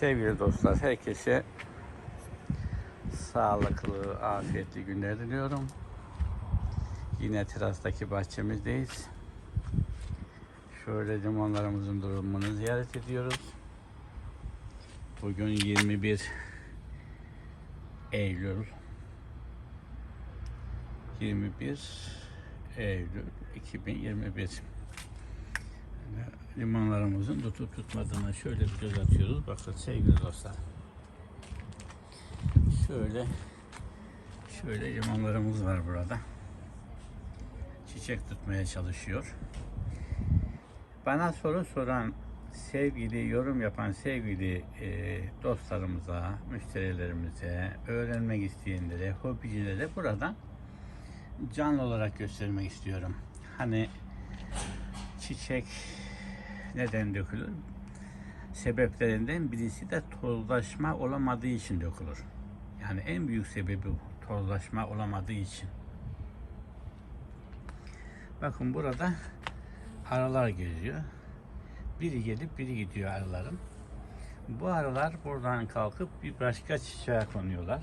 Sevgili dostlar, herkese sağlıklı, afiyetli günler diliyorum. Yine terastaki bahçemizdeyiz. Şöyle limonlarımızın durumunu ziyaret ediyoruz. Bugün 21 Eylül 21 Eylül 2021 limonlarımızın tutup tutmadığına şöyle bir göz atıyoruz. Bakın sevgili dostlar. Şöyle şöyle limonlarımız var burada. Çiçek tutmaya çalışıyor. Bana soru soran sevgili yorum yapan sevgili e, dostlarımıza, müşterilerimize, öğrenmek isteyenlere, hobicilere burada canlı olarak göstermek istiyorum. Hani çiçek neden dökülür? Sebeplerinden birisi de tozlaşma olamadığı için dökülür. Yani en büyük sebebi bu. Tozlaşma olamadığı için. Bakın burada arılar geziyor. Biri gelip biri gidiyor arıların. Bu arılar buradan kalkıp bir başka çiçeğe konuyorlar.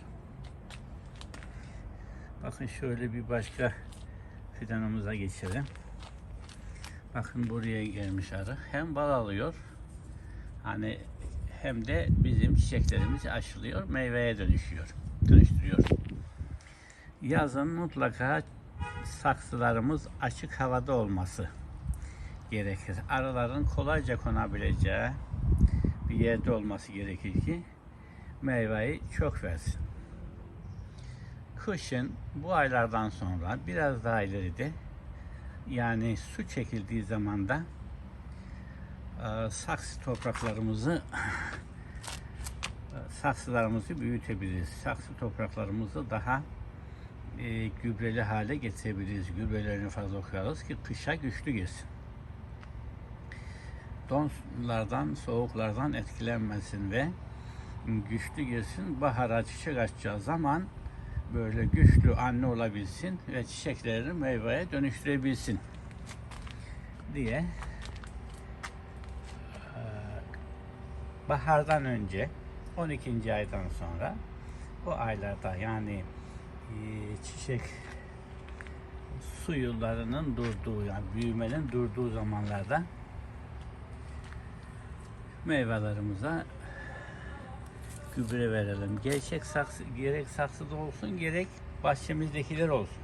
Bakın şöyle bir başka fidanımıza geçelim. Bakın buraya gelmiş arı. Hem bal alıyor. Hani hem de bizim çiçeklerimizi aşılıyor, meyveye dönüşüyor, dönüştürüyor. Yazın mutlaka saksılarımız açık havada olması gerekir. Arıların kolayca konabileceği bir yerde olması gerekir ki meyveyi çok versin. Kışın bu aylardan sonra biraz daha ileride yani su çekildiği zaman da e, saksı topraklarımızı saksılarımızı büyütebiliriz. Saksı topraklarımızı daha e, gübreli hale getirebiliriz. Gübrelerini fazla koyarız ki kışa güçlü gelsin. Donlardan, soğuklardan etkilenmesin ve güçlü gelsin. Bahara çiçek açacağı zaman böyle güçlü anne olabilsin ve çiçeklerini meyveye dönüştürebilsin diye bahardan önce 12. aydan sonra bu aylarda yani çiçek su yıllarının durduğu yani büyümenin durduğu zamanlarda meyvelerimize gübre verelim. Gerçek saksı, gerek saksıda olsun gerek bahçemizdekiler olsun.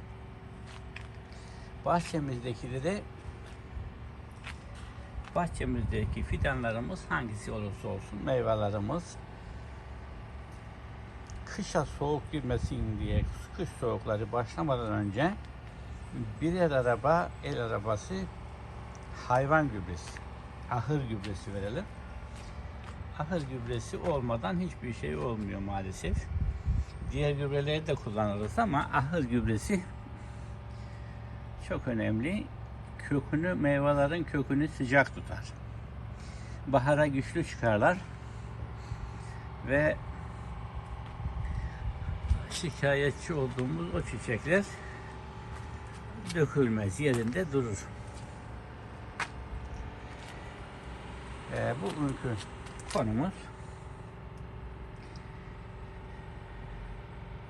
Bahçemizdekileri de bahçemizdeki fidanlarımız hangisi olursa olsun meyvelerimiz kışa soğuk girmesin diye kış soğukları başlamadan önce birer araba el arabası hayvan gübresi ahır gübresi verelim ahır gübresi olmadan hiçbir şey olmuyor maalesef. Diğer gübreleri de kullanırız ama ahır gübresi çok önemli. Kökünü, meyvelerin kökünü sıcak tutar. Bahara güçlü çıkarlar ve şikayetçi olduğumuz o çiçekler dökülmez, yerinde durur. Ee, bugünkü konumuz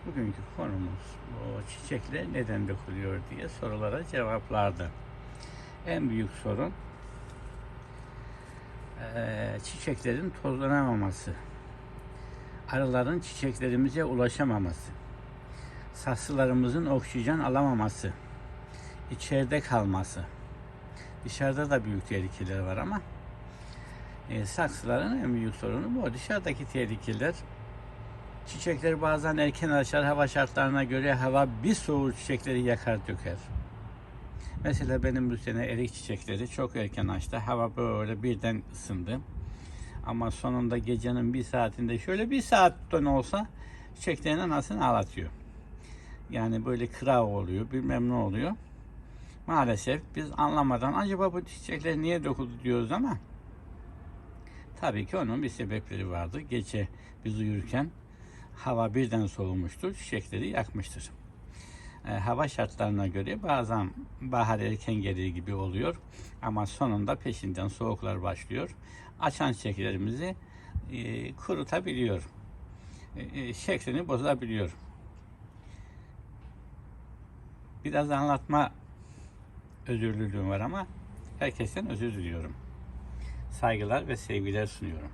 bugünkü konumuz bu çiçekler neden dökülüyor diye sorulara cevaplardı. En büyük sorun çiçeklerin tozlanamaması, arıların çiçeklerimize ulaşamaması, saksılarımızın oksijen alamaması, içeride kalması. Dışarıda da büyük tehlikeler var ama e, saksıların en büyük sorunu bu. Dışarıdaki tehlikeler çiçekler bazen erken açar hava şartlarına göre hava bir soğur çiçekleri yakar döker. Mesela benim bu sene erik çiçekleri çok erken açtı. Hava böyle birden ısındı. Ama sonunda gecenin bir saatinde şöyle bir saatten olsa çiçeklerin anasını ağlatıyor. Yani böyle kıra oluyor, bilmem ne oluyor. Maalesef biz anlamadan acaba bu çiçekler niye döküldü diyoruz ama Tabii ki onun bir sebepleri vardı. Gece biz uyurken hava birden soğumuştur, çiçekleri yakmıştır. E, hava şartlarına göre bazen bahar erken gelir gibi oluyor ama sonunda peşinden soğuklar başlıyor. Açan çiçeklerimizi e, kurutabiliyor. E, e, şeklini bozabiliyor. Biraz anlatma özürlülüğüm var ama herkesten özür diliyorum. Saygılar ve sevgiler sunuyorum.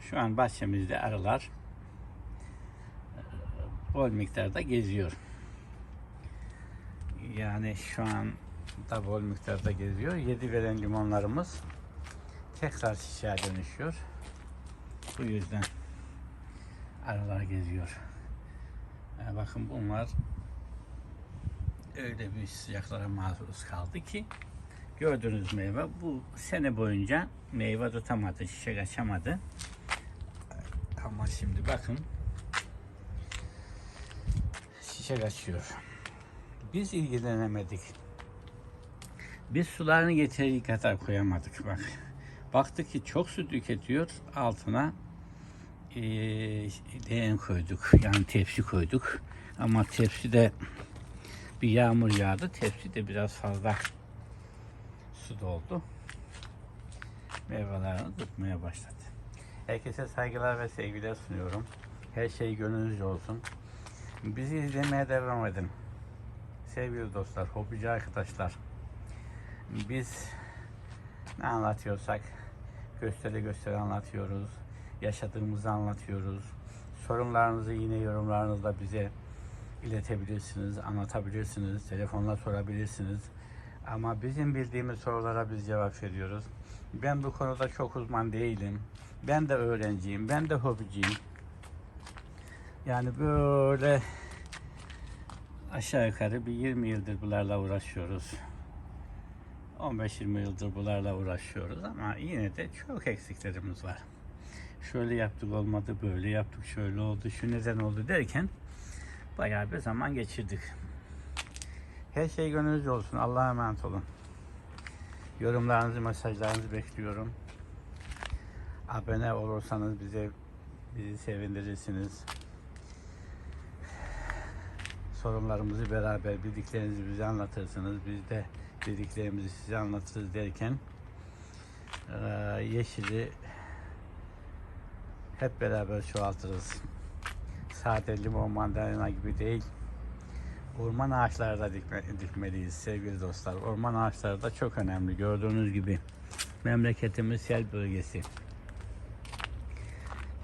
Şu an bahçemizde arılar e, bol miktarda geziyor. Yani şu an da bol miktarda geziyor. Yedi veren limonlarımız tekrar çiçeğe dönüşüyor. Bu yüzden arılar geziyor. E, bakın bunlar öyle bir sıcaklara maruz kaldı ki gördüğünüz meyve bu sene boyunca meyve tutamadı, çiçek açamadı. Ama şimdi bakın çiçek açıyor. Biz ilgilenemedik. Biz sularını yeteri kadar koyamadık bak. Baktık ki çok su tüketiyor altına eee leğen koyduk yani tepsi koyduk ama tepsi de bir yağmur yağdı tepsi de biraz fazla su doldu meyvelerini tutmaya başladı. Herkese saygılar ve sevgiler sunuyorum. Her şey gönlünüzce olsun. Bizi izlemeye devam edin. Sevgili dostlar, hobici arkadaşlar. Biz ne anlatıyorsak gösteri gösteri anlatıyoruz. Yaşadığımızı anlatıyoruz. Sorunlarınızı yine yorumlarınızla bize iletebilirsiniz, anlatabilirsiniz, telefonla sorabilirsiniz. Ama bizim bildiğimiz sorulara biz cevap veriyoruz. Ben bu konuda çok uzman değilim. Ben de öğrenciyim, ben de hobiciyim. Yani böyle aşağı yukarı bir 20 yıldır bunlarla uğraşıyoruz. 15-20 yıldır bunlarla uğraşıyoruz ama yine de çok eksiklerimiz var. Şöyle yaptık olmadı, böyle yaptık, şöyle oldu, şu neden oldu derken bayağı bir zaman geçirdik. Her şey gönlünüzce olsun. Allah'a emanet olun. Yorumlarınızı, mesajlarınızı bekliyorum. Abone olursanız bize bizi sevindirirsiniz. Sorunlarımızı beraber bildiklerinizi bize anlatırsınız. Biz de bildiklerimizi size anlatırız derken yeşili hep beraber çoğaltırız. Sade limon mandalina gibi değil. Orman ağaçları da dikme, dikmeliyiz sevgili dostlar. Orman ağaçları da çok önemli. Gördüğünüz gibi memleketimiz sel bölgesi.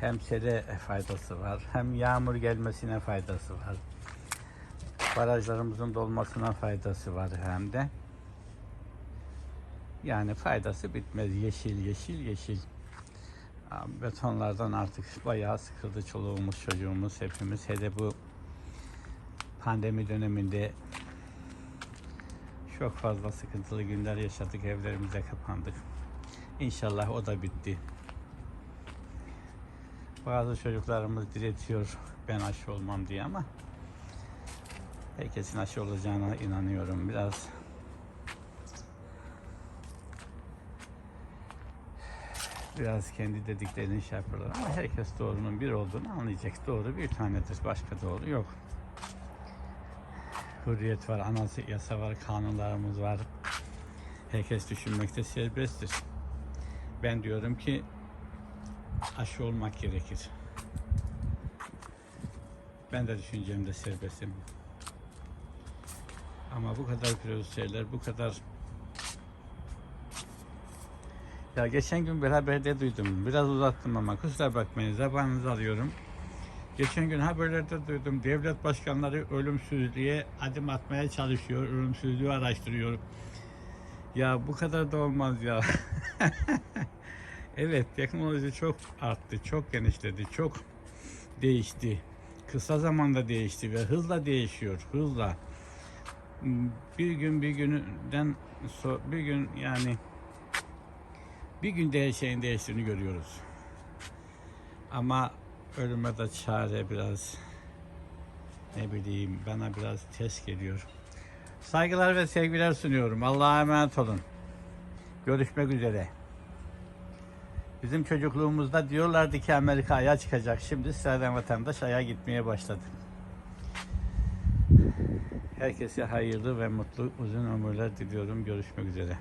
Hem sele faydası var, hem yağmur gelmesine faydası var. Barajlarımızın dolmasına faydası var hem de. Yani faydası bitmez. Yeşil, yeşil, yeşil. Betonlardan artık bayağı sıkıldı çoluğumuz, çocuğumuz, hepimiz. Hele bu pandemi döneminde çok fazla sıkıntılı günler yaşadık, evlerimize kapandık. İnşallah o da bitti. Bazı çocuklarımız diretiyor ben aşı olmam diye ama herkesin aşı olacağına inanıyorum biraz. Biraz kendi dediklerini şey yapıyorlar ama herkes doğrunun bir olduğunu anlayacak. Doğru bir tanedir, başka doğru yok hürriyet var, anası yasa var, kanunlarımız var. Herkes düşünmekte serbesttir. Ben diyorum ki aşı olmak gerekir. Ben de düşüncemde serbestim. Ama bu kadar profesörler, bu kadar ya geçen gün bir haberde duydum. Biraz uzattım ama kusura bakmayın. Zamanınızı alıyorum. Geçen gün haberlerde duydum. Devlet başkanları ölümsüzlüğe adım atmaya çalışıyor. Ölümsüzlüğü araştırıyor. Ya bu kadar da olmaz ya. evet teknoloji çok arttı, çok genişledi, çok değişti. Kısa zamanda değişti ve hızla değişiyor, hızla. Bir gün bir günden bir gün yani bir günde her şeyin değiştiğini görüyoruz. Ama ölüme de çare biraz ne bileyim bana biraz ters geliyor. Saygılar ve sevgiler sunuyorum. Allah'a emanet olun. Görüşmek üzere. Bizim çocukluğumuzda diyorlardı ki Amerika aya çıkacak. Şimdi sıradan vatandaş aya gitmeye başladı. Herkese hayırlı ve mutlu uzun ömürler diliyorum. Görüşmek üzere.